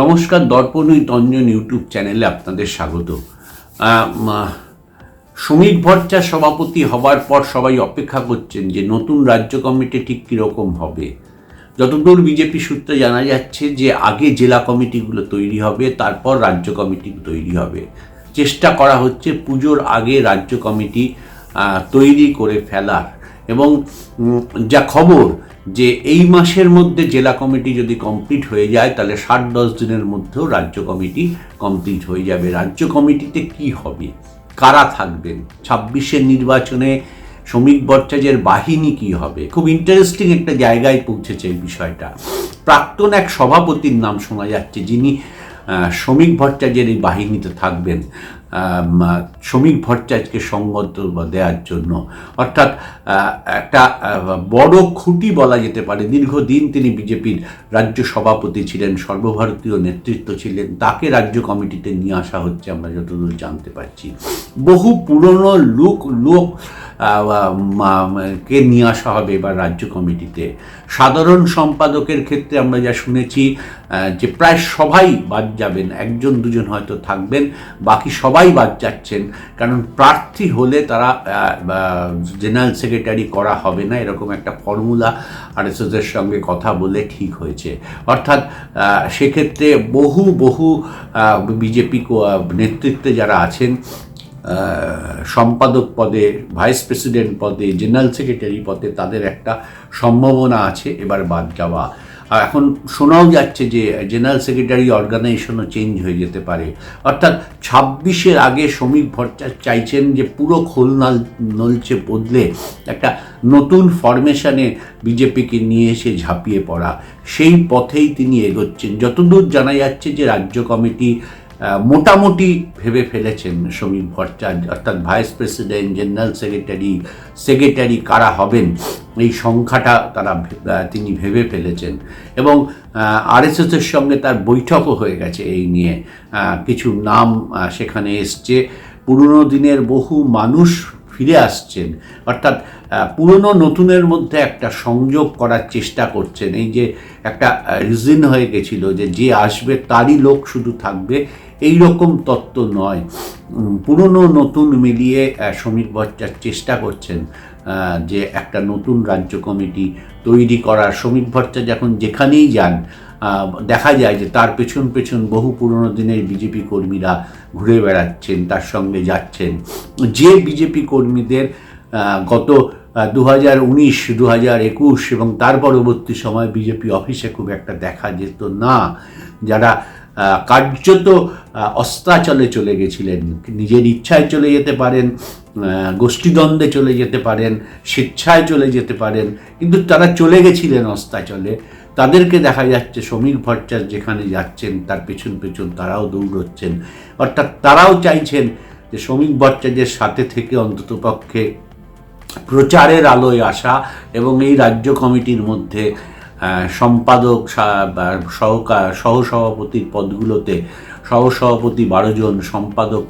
নমস্কার দর্পণ ওই তঞ্জন ইউটিউব চ্যানেলে আপনাদের স্বাগত। শ্রমিক ভট্টার সভাপতি হবার পর সবাই অপেক্ষা করছেন যে নতুন রাজ্য কমিটি ঠিক কীরকম হবে। যতদূর বিজেপি সূত্রে জানা যাচ্ছে যে আগে জেলা কমিটিগুলো তৈরি হবে, তারপর রাজ্য কমিটি তৈরি হবে। চেষ্টা করা হচ্ছে পুজোর আগে রাজ্য কমিটি তৈরি করে ফেলার। এবং যা খবর যে এই মাসের মধ্যে জেলা কমিটি যদি কমপ্লিট হয়ে যায়, তাহলে ষাট দশ দিনের মধ্যেও রাজ্য কমিটি কমপ্লিট হয়ে যাবে। রাজ্য কমিটিতে কি হবে? কারা থাকবেন? ছাব্বিশের নির্বাচনে শ্রমিক ভট্টাচার্যের বাহিনী কি হবে? খুব ইন্টারেস্টিং একটা জায়গায় পৌঁছেছে এই বিষয়টা। প্রাক্তন এক সভাপতির নাম শোনা যাচ্ছে যিনি শ্রমিক ভট্টাচার্যের এই বাহিনীতে থাকবেন। শ্রমিক ভট্টাচার্যকে সঙ্গত দেওয়ার জন্য। অর্থাৎ একটা বড় খুঁটি বলা যেতে পারে। দীর্ঘদিন তিনি বিজেপির রাজ্য সভাপতি ছিলেন, সর্বভারতীয় নেতৃত্ব ছিলেন। তাকে রাজ্য কমিটিতে নিয়ে আসা হচ্ছে, আমরা যতদূর জানতে পারছি। বহু পুরনো লোক লোক কে নিয়ে আসা হবে এবার রাজ্য কমিটিতে। সাধারণ সম্পাদকের ক্ষেত্রে আমরা যা শুনেছি যে প্রায় সবাই বাদ যাবেন, একজন, দুজন হয়তো থাকবেন, বাকি সবাই বাদ যাচ্ছেন। কারণ প্রার্থী হলে তারা জেনারেল সেক্রেটারি করা হবে না, এরকম একটা ফর্মুলা আরএসএসের সঙ্গে কথা বলে ঠিক হয়েছে। অর্থাৎ সেক্ষেত্রে বহু বহু বিজেপি নেতৃত্বে যারা আছেন সম্পাদক পদে, ভাইস প্রেসিডেন্ট পদে, জেনারেল সেক্রেটারি পদে তাদের একটা সম্ভাবনা আছে এবার বাদ যাওয়া। আর এখন শোনাও যাচ্ছে যে জেনারেল সেক্রেটারি অর্গানাইজেশনও চেঞ্জ হয়ে যেতে পারে। অর্থাৎ ছাব্বিশের আগে শ্রমিক ভট্টাচার্য চাইছেন যে পুরো খোলনাল নলছে বদলে একটা নতুন ফরমেশনে বিজেপিকে নিয়ে এসে ঝাঁপিয়ে পড়া। সেই পথেই তিনি এগোচ্ছেন। যতদূর জানা যাচ্ছে যে রাজ্য কমিটি মোটামুটি ভেবে ফেলেছেন সমীর ভট্টাচার্য। অর্থাৎ vice president general secretary secretary কারা হবেন, এই সংখ্যাটা তারা তিনি ভেবে ফেলেছেন। এবং আরএসএসের সঙ্গে তার বৈঠকও হয়ে গেছে এই নিয়ে। কিছু নাম সেখানে এসছে। পুরনো দিনের বহু মানুষ ফিরে আসছেন। অর্থাৎ পুরনো নতুনের মধ্যে একটা সংযোগ করার চেষ্টা করছেন। এই যে একটা রিজিন হয়ে গেছিল যে যে আসবে তারই লোক শুধু থাকবে, এই রকম তত্ত্ব নয়। পুরনো নতুন মিলিয়ে শ্রমিক ভট্টার চেষ্টা করছেন যে একটা নতুন রাজ্য কমিটি তৈরি করার। শ্রমিক ভট্টাচার্য যখন যেখানেই যান দেখা যায় যে তার পেছন পেছন বহু পুরনো দিনের বিজেপি কর্মীরা ঘুরে বেড়াচ্ছেন, তার সঙ্গে যাচ্ছেন। যে বিজেপি কর্মীদের গত দু হাজার উনিশ দু একুশ এবং তার পরবর্তী সময় বিজেপি অফিসে খুব একটা দেখা যেত না। যারা কার্যত অস্তাচলে চলে গেছিলেন, নিজের ইচ্ছায় চলে যেতে পারেন গোষ্ঠীদ্বন্দ্বে চলে যেতে পারেন, স্বেচ্ছায় চলে যেতে পারেন, কিন্তু তারা চলে গেছিলেন অস্তাচলে। তাদেরকে দেখা যাচ্ছে শ্রমিক ভট্টাচার্য যেখানে যাচ্ছেন, তার পেছন পিছন তারাও দৌড়চ্ছেন। অর্থাৎ তারাও চাইছেন যে শ্রমিক ভট্টাচার্যের সাথে থেকে অন্ততপক্ষে প্রচারের আলোয় আসা এবং এই রাজ্য কমিটির মধ্যে সম্পাদক সহকার সহসভাপতির পদগুলোতে সহসভাপতি বারো জন, সম্পাদক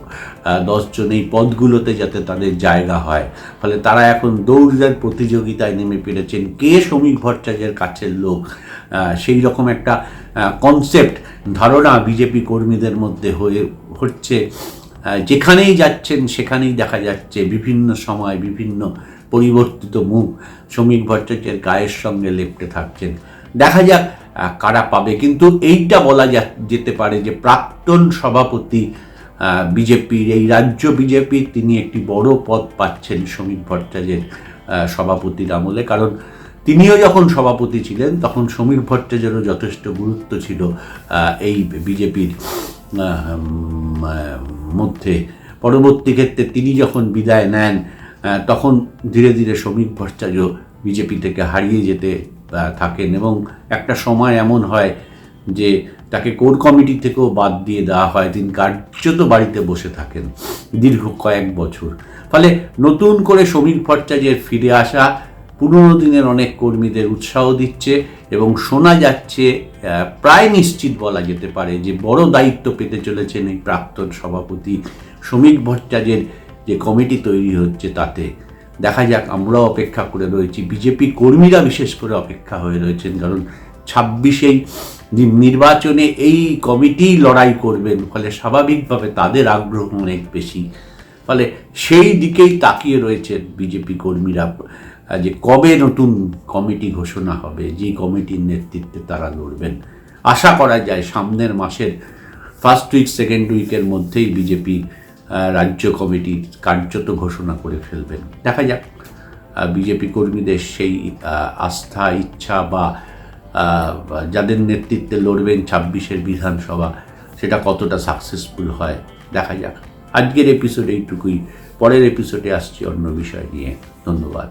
দশজন এই পদগুলোতে যাতে তাদের জায়গা হয়। ফলে তারা এখন দৌড়ের প্রতিযোগিতায় নেমে পেরেছেন। কে শ্রমিক ভট্টাচার্যের কাছের লোক? সেই রকম একটা কনসেপ্ট ধারণা বিজেপি কর্মীদের মধ্যে হয়ে হচ্ছে। যেখানেই যাচ্ছেন, সেখানেই দেখা যাচ্ছে বিভিন্ন সময় বিভিন্ন পরিবর্তিত মুখ। শ্রমিক ভট্টাচার্যের গায়ের সঙ্গে লেপটে থাকছেন। দেখা যাক কারা পাবে। কিন্তু এইটা বলা যেতে পারে যে প্রাক্তন সভাপতি বিজেপির, এই রাজ্য বিজেপির তিনি একটি বড় পদ পাচ্ছেন শ্রমিক ভট্টাচার্যের সভাপতির আমলে। কারণ তিনিও যখন সভাপতি ছিলেন, তখন সমীর ভট্টাচার্যেরও যথেষ্ট গুরুত্ব ছিল এই বিজেপির মধ্যে। পরবর্তী ক্ষেত্রে তিনি যখন বিদায় নেন তখন ধীরে ধীরে সমীর ভট্টাচার্য বিজেপি থেকে হারিয়ে যেতে থাকেন এবং একটা সময় এমন হয় যে তাকে কোর কমিটি থেকেও বাদ দিয়ে দেওয়া হয়। তিনি কার্যত বাড়িতে বসে থাকেন দীর্ঘ কয়েক বছর। ফলে নতুন করে শ্রমিক ভট্টাচার্যের ফিরে আসা পুরনো দিনের অনেক কর্মীদের উৎসাহ দিচ্ছে এবং শোনা যাচ্ছে প্রায় নিশ্চিত বলা যেতে পারে যে বড় দায়িত্ব পেতে চলেছেন এই প্রাক্তন সভাপতি শ্রমিক ভট্টাচার্যের যে কমিটি তৈরি হচ্ছে তাতে। দেখা যাক, আমরাও অপেক্ষা করে রয়েছি। বিজেপি কর্মীরা বিশেষ করে অপেক্ষা হয়ে রয়েছেন, কারণ ছাব্বিশেই নির্বাচনে এই কমিটি লড়াই করবেন, ফলে স্বাভাবিকভাবে তাদের আগ্রহ অনেক বেশি। ফলে সেই দিকেই তাকিয়ে রয়েছেন বিজেপি কর্মীরা যে কবে নতুন কমিটি ঘোষণা হবে যে কমিটির নেতৃত্বে তারা লড়বেন। আশা করা যায় সামনের মাসের ফার্স্ট উইক সেকেন্ড উইকের মধ্যেই বিজেপি রাজ্য কমিটির কার্যত ঘোষণা করে ফেলবেন। দেখা যাক বিজেপি কর্মীদের সেই আস্থা, ইচ্ছা বা যাদের নেতৃত্বে লড়বেন ছাব্বিশের বিধানসভা, সেটা কতটা সাকসেসফুল হয়, দেখা যাক। আজকের এপিসোড এইটুকুই। পরের এপিসোডে আসছি অন্য বিষয় নিয়ে। ধন্যবাদ।